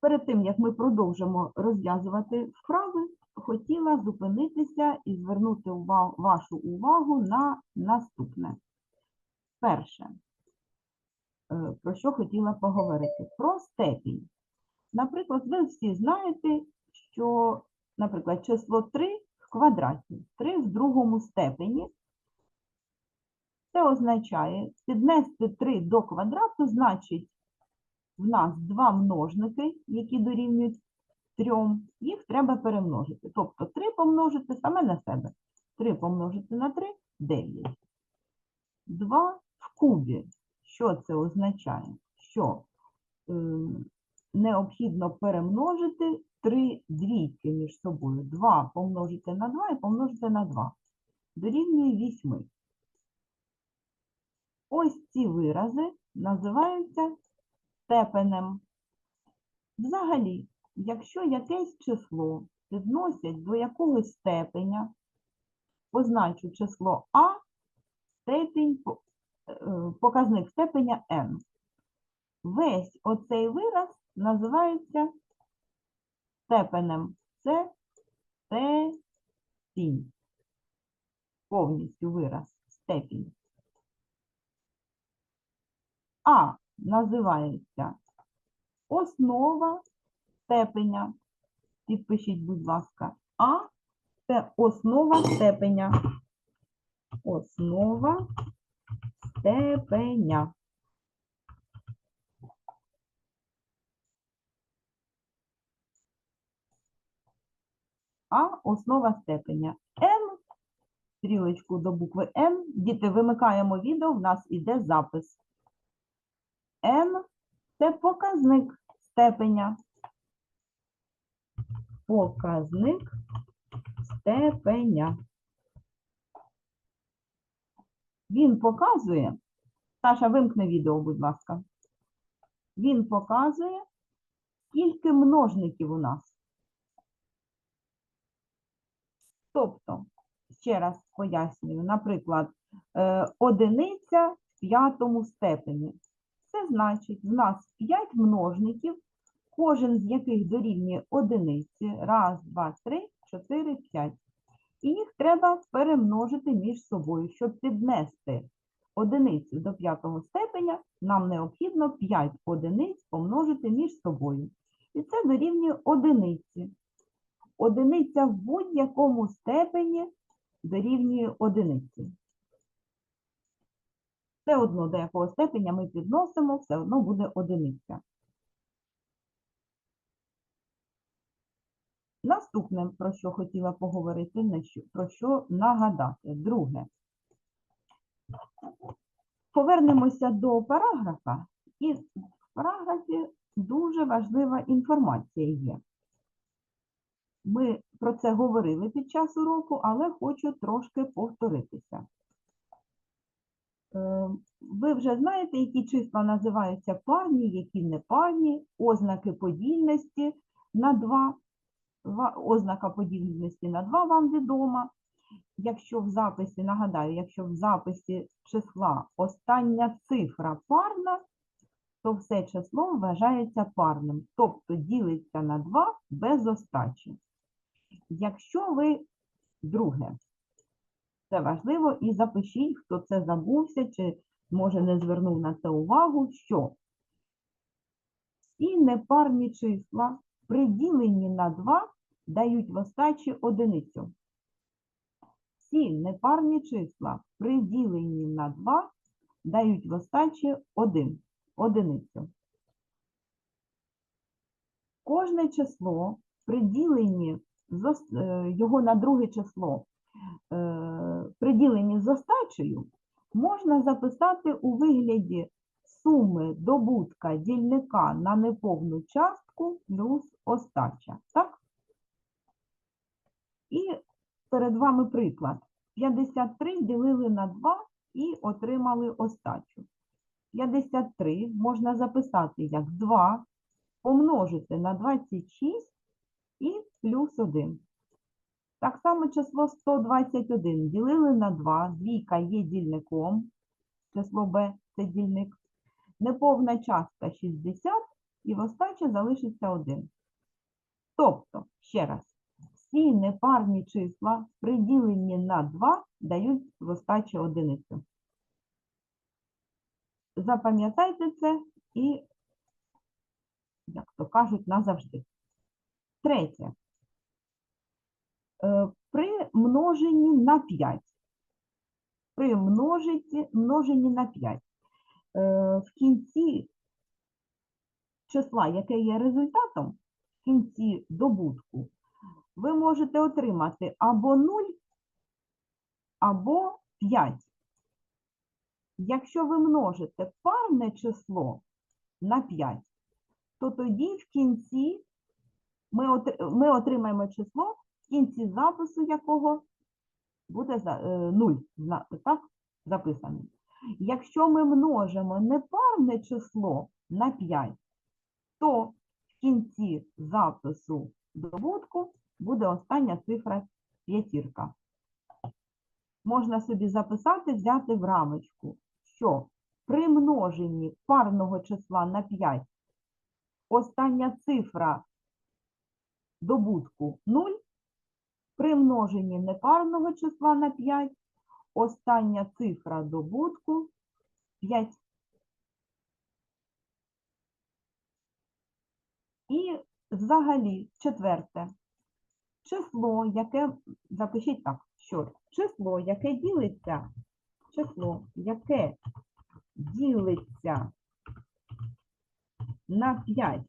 Перед тим, як ми продовжимо розв'язувати вправи, хотіла зупинитися і звернути ува- вашу увагу на наступне. Перше, е, про що хотіла поговорити? Про степінь. Наприклад, ви всі знаєте, що, наприклад, число 3 в квадраті, 3 в другому степені. Це означає, піднести 3 до квадрату, значить, в нас два множники, які дорівнюють 3, їх треба перемножити. Тобто 3 помножити саме на себе. 3 помножити на 3 – 9. 2 в кубі. Що це означає? Що е, необхідно перемножити 3 двійки між собою. 2 помножити на 2 і помножити на 2. Дорівнює 8. Ось ці вирази називаються степенем. Взагалі, якщо якесь число підносять до якогось степеня, позначу число А, степінь, е, показник степеня n. Весь оцей вираз називається степенем. Це степінь. Повністю вираз степінь. А називається основа степеня. Підпишіть, будь ласка, А це основа степеня. Основа степеня. А основа степеня. N, стрілочку до букви N. Діти, вимикаємо відео, в нас іде запис. N це показник степеня. Показник степеня. Він показує, Саша, вимкни відео, будь ласка. Він показує, скільки множників у нас. Тобто, ще раз пояснюю, наприклад, е, одиниця в п'ятому степені. Це значить, в нас 5 множників, кожен з яких дорівнює одиниці. Раз, два, три, чотири, п'ять. І їх треба перемножити між собою. Щоб піднести одиницю до п'ятого степеня, нам необхідно 5 одиниць помножити між собою. І це дорівнює одиниці. Одиниця в будь-якому степені дорівнює одиниці. Все одно, до якого степеня ми підносимо, все одно буде одиниця. Наступне, про що хотіла поговорити, про що нагадати. Друге. Повернемося до параграфа, і в параграфі дуже важлива інформація є. Ми про це говорили під час уроку, але хочу трошки повторитися. Е, Ви вже знаєте, які числа називаються парні, які непарні, ознаки подільності на 2. Ознака подільності на 2 вам відома. Якщо в записі, нагадаю, якщо в записі числа остання цифра парна, то все число вважається парним, тобто ділиться на 2 без остачі. Якщо ви друге, це важливо і запишіть, хто це забувся чи може не звернув на це увагу, що всі непарні числа при діленні на 2 дають в остачі одиницю. Всі непарні числа при діленні на 2 дають в остачі 1, одиницю. Кожне число при діленні з ос- е, його на друге число е, при діленні з остачею можна записати у вигляді суми добутка дільника на неповну частку плюс остача. Так? І перед вами приклад. 53 ділили на 2 і отримали остачу. 53 можна записати як 2 помножити на 26 і плюс 1. Так само число 121 ділили на 2, двійка є дільником, число b – це дільник. Неповна частка 60, і в остачі залишиться 1. Тобто, ще раз, всі непарні числа, приділені на 2, дають в остачі одиницю. Запам'ятайте це і, як то кажуть, назавжди. Третє. Е, При множенні на 5. При множиті- множенні на 5. Е, В кінці числа, яке є результатом, в кінці добутку, ви можете отримати або 0, або 5. Якщо ви множите парне число на 5, то тоді в кінці ми, отримаємо число, в кінці запису якого буде 0, так, записане. Якщо ми множимо непарне число на 5, то в кінці запису добутку буде остання цифра п'ятірка. Можна собі записати, взяти в рамочку, що при множенні парного числа на 5 остання цифра добутку 0, при множенні непарного числа на 5 остання цифра добутку 5. І взагалі, четверте, число, яке, запишіть так, що число, яке ділиться, число, яке ділиться на 5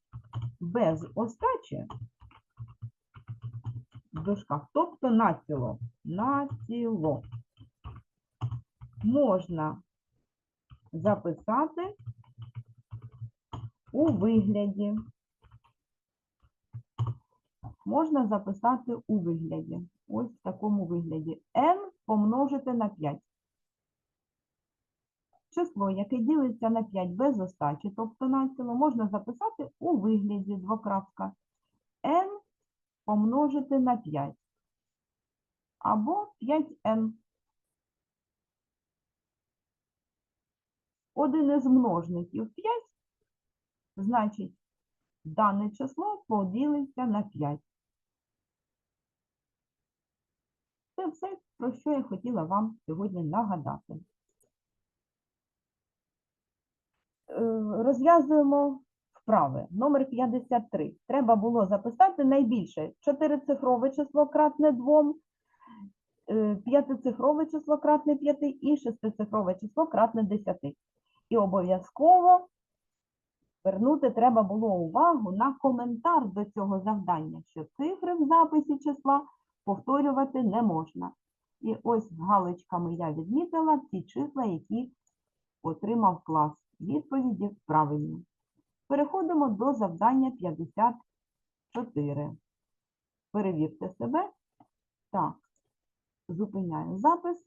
без остачі, дужках, тобто націло, націло, можна записати у вигляді можна записати у вигляді. Ось в такому вигляді. n помножити на 5. Число, яке ділиться на 5 без остачі, тобто націло, можна записати у вигляді двокрапка. n помножити на 5. Або 5n. Один із множників 5, значить, дане число поділиться на 5. Це все, про що я хотіла вам сьогодні нагадати. Е, Розв'язуємо вправи. Номер 53. Треба було записати найбільше чотирицифрове число кратне 2, е, п'ятицифрове число кратне 5 і шестицифрове число кратне 10. І обов'язково Вернути треба було увагу на коментар до цього завдання, що цифри в записі числа повторювати не можна. І ось галочками я відмітила ті числа, які отримав клас. Відповіді правильні. Переходимо до завдання 54. Перевірте себе. Так, зупиняю запис.